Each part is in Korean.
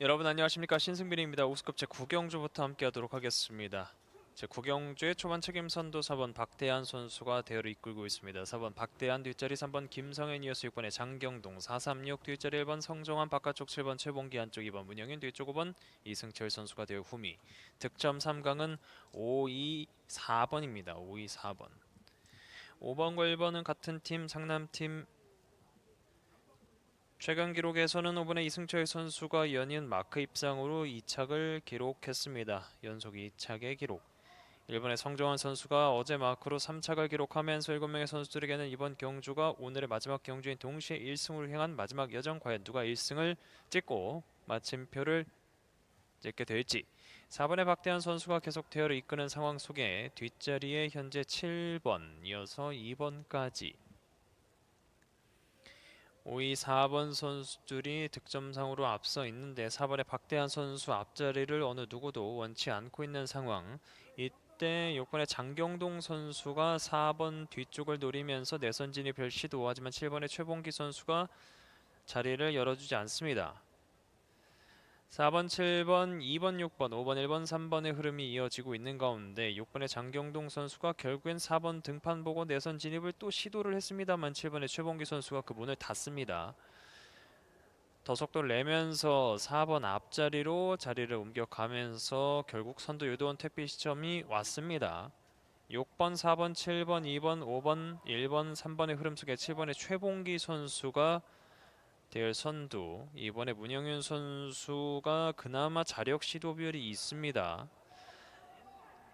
여러분 안녕하십니까 신승빈입니다. 우스컵 제 9경주부터 함께하도록 하겠습니다. 제 9경주의 초반 책임 선도 4번 박대한 선수가 대열을 이끌고 있습니다. 4번 박대한 뒷자리 3번 김성현 이어서 6번에 장경동 436 뒷자리 1번 성정환 바깥쪽 7번 최봉기 안쪽 2번 문영인 뒤쪽 5번 이승철 선수가 대열 후미 득점 3강은 5, 2, 4번입니다. 5, 2, 4번 5번과 1번은 같은 팀 상남팀 최근 기록에서는 5번의 이승철 선수가 연이은 마크 입상으로 2착을 기록했습니다. 연속 2착의 기록. 1번의 성정환 선수가 어제 마크로 3착을 기록하면서 7명의 선수들에게는 이번 경주가 오늘의 마지막 경주인 동시에 1승으로 향한 마지막 여정 과연 누가 1승을 찍고 마침표를 찍게 될지 4번의 박대한 선수가 계속 대열을 이끄는 상황 속에 뒷자리에 현재 7번 이어서 2번까지 5위 4번 선수들이 득점상으로 앞서 있는데 4번의 박대한 선수 앞자리를 어느 누구도 원치 않고 있는 상황. 이때 6번의 장경동 선수가 4번 뒤쪽을 노리면서 내선 진입을 시도하지만 7번의 최봉기 선수가 자리를 열어주지 않습니다. 4번, 7번, 2번, 6번, 5번, 1번, 3번의 흐름이 이어지고 있는 가운데 6번의 장경동 선수가 결국엔 4번 등판 보고 내선 진입을 또 시도를 했습니다만 7번의 최봉기 선수가 그 문을 닫습니다. 더 속도를 내면서 4번 앞자리로 자리를 옮겨가면서 결국 선두 유도원 택배 시점이 왔습니다. 6번, 4번, 7번, 2번, 5번, 1번, 3번의 흐름 속에 7번의 최봉기 선수가 대열 선두 이번에 문영윤 선수가 그나마 자력 시도 비율이 있습니다.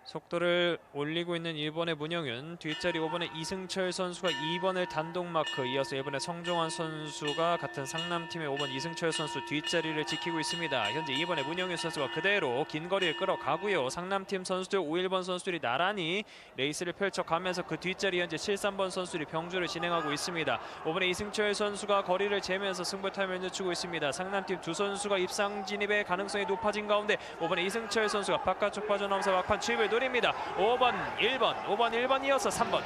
속도를 올리고 있는 1번의 문영윤 뒷자리 5번의 이승철 선수가 2번을 단독 마크 이어서 1번의 성종환 선수가 같은 상남팀의 5번 이승철 선수 뒷자리를 지키고 있습니다. 현재 2번의 문영윤 선수가 그대로 긴 거리를 끌어가고요. 상남팀 선수들 5, 1번 선수들이 나란히 레이스를 펼쳐가면서 그 뒷자리 현재 7, 3번 선수들이 병주를 진행하고 있습니다. 5번의 이승철 선수가 거리를 재면서 승부 타임을 늦추고 있습니다. 상남팀 두 선수가 입상 진입의 가능성이 높아진 가운데 5번의 이승철 선수가 바깥쪽 빠져나오면서 막판 추입을 노립니다. 5번, 1번, 5번, 1번 이어서 3번.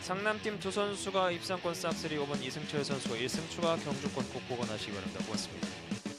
상남팀 두 선수가 입상권 싹쓸이 5번 이승철 선수가 1승 추가 경주권 꼭 보관하시기 바랍니다. 고맙습니다.